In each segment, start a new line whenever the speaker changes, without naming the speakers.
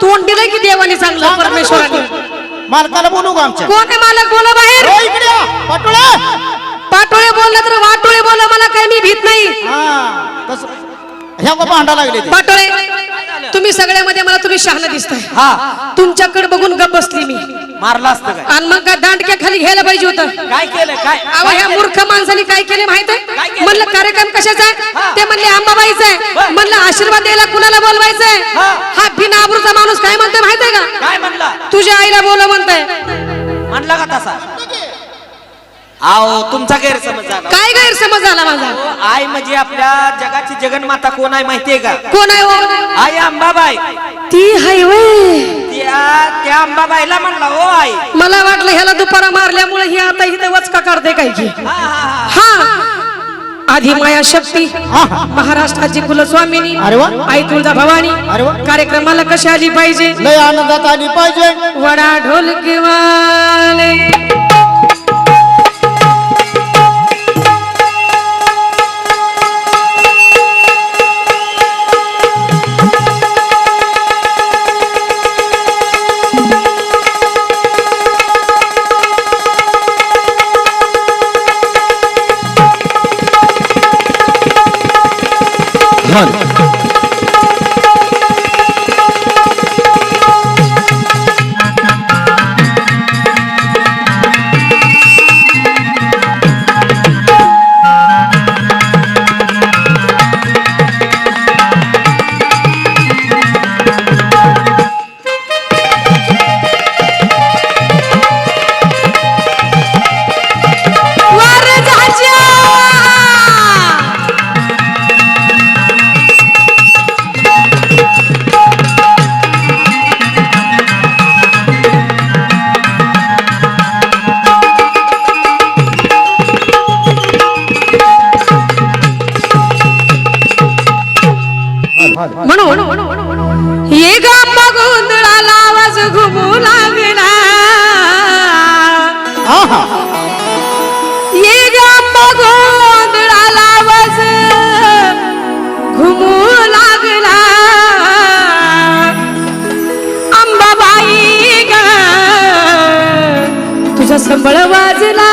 तोंड दिलंय की देवाने चांगलं परमेश्वराने?
मालकाला बोलू का आमच्या.
कोण आहे मालक? बोला बाहेर.
हो, इकडे या. पाटोळे.
पाटोळे बोलला तर वाटोळे बोला मला काही मी भीत नाही.
हा तस. ह्या लागले ते.
पाटोळे तुम्ही सगळ्यामध्ये मला तुम्ही शहाणा दिसताय.
हा.
तुमच्याकडे बघून गप बसली मी.
मारला असतं काय?
आणि मग काय दांडक्या खाली घ्यायला पाहिजे होतं?
काय केलं? काय?
अहो ह्या मूर्ख माणसाने काय केले माहीत आहे? म्हणलं कार्यक्रम कशाचा आहे? ते म्हणले अंबाबाईचा. म्हणलं आशीर्वाद द्यायला कुणाला बोलवायचा आहे?
हा.
बिनाबरूचा माणूस काय म्हणतोय माहीत आहे का?
काय म्हणला?
तुझ्या आईला बोलव म्हणताय.
म्हणला का तसा? आओ तुमचा गैरसमज झाला.
काय गैरसमज झाला माझा?
आई म्हणजे आपल्या जगाची जगन्माता कोण आहे माहितीये का?
कोण आहे हो?
आई अंबाबाई.
ती हाय. वय
त्या त्या अंबाबाईला म्हणला हो आई.
मला वाटलं ह्याला दुपारा मारल्यामुळे ही आता इथे वचका काढते काय की
हा हा हा.
हा. आधी माया शक्ती. महाराष्ट्राची कुलस्वामिनी. आई तुळजा भवानी. कार्यक्रमाला कशी आली पाहिजे
आनंदात आली पाहिजे
वडा ढोलकी वाले संबळ वाजला.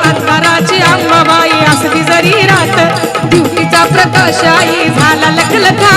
अंतराची अंबाबाई असली जरी रात ड्युटीचा प्रकाश आई झाला लखलखा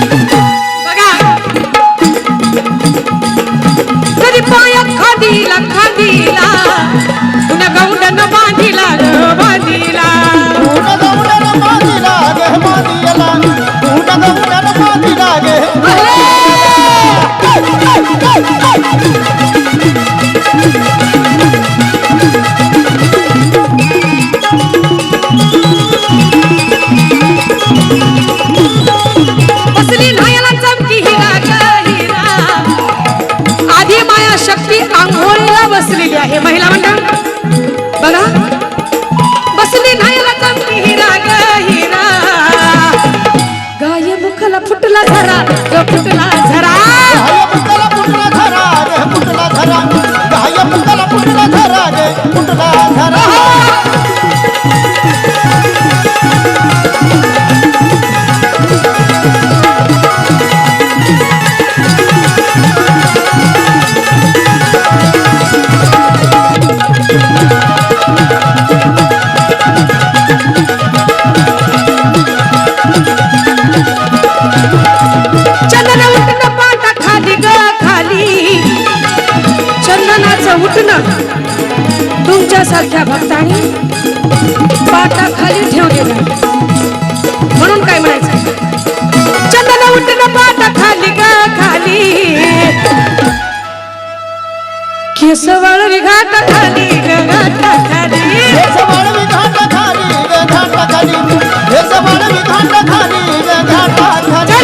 फुटला झरा जो फुटला झरा विश्वास त्या खाली पाटाखाली ठेवलेला म्हणून काय म्हणायचं? चंदन उठ ग खाली. केसवळ खाली केस घाट खाली.
घाट खाली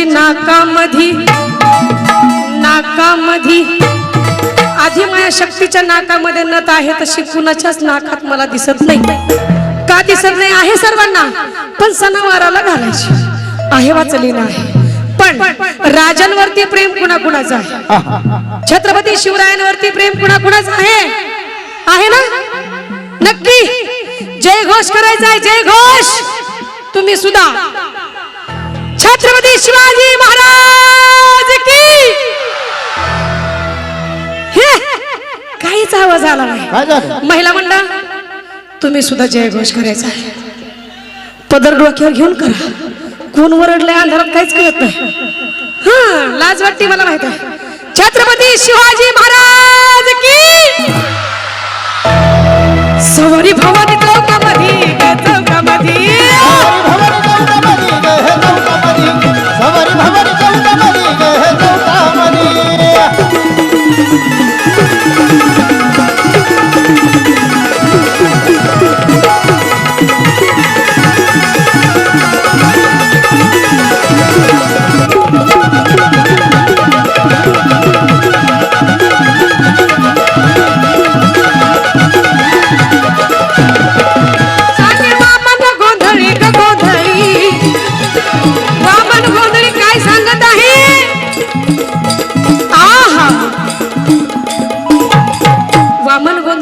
त्याची नाकामधी नाकामधी. आधी माझ्या शक्तीच्या नाकामध्ये नत आहे तशी कुणाच्याच नाकात मला दिसत नाही. का दिसत नाही आहे सर्वांना? पण सणावाराला घालायची. आहे वाचली नाही. पण राजांवरती प्रेम कुणाकुणाचं आहे? छत्रपती शिवरायांवरती प्रेम कुणाकुणाचं आहे? आहे ना? नक्की. जय घोष करायचा आहे जय घोष. तुम्ही सुद्धा. छत्रपती शिवाजी महाराज की? हे काहीच आवाज आला नाही. महिला मंडळ तुम्ही सुद्धा जयघोष करायचा आहे. पदर डोक्यावर घेऊन करा. कोण वरडलंय अंधारात काहीच कळत नाही. हा लाज वाटते मला माहीत आहे. छत्रपती शिवाजी महाराज!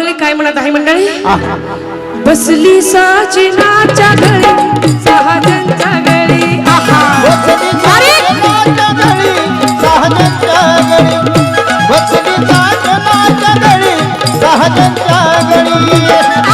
गोंधळी काय म्हणत आहे मंडळी? बसली साचिनाच्या गळी आहा अरे आंबा कलुगळाचं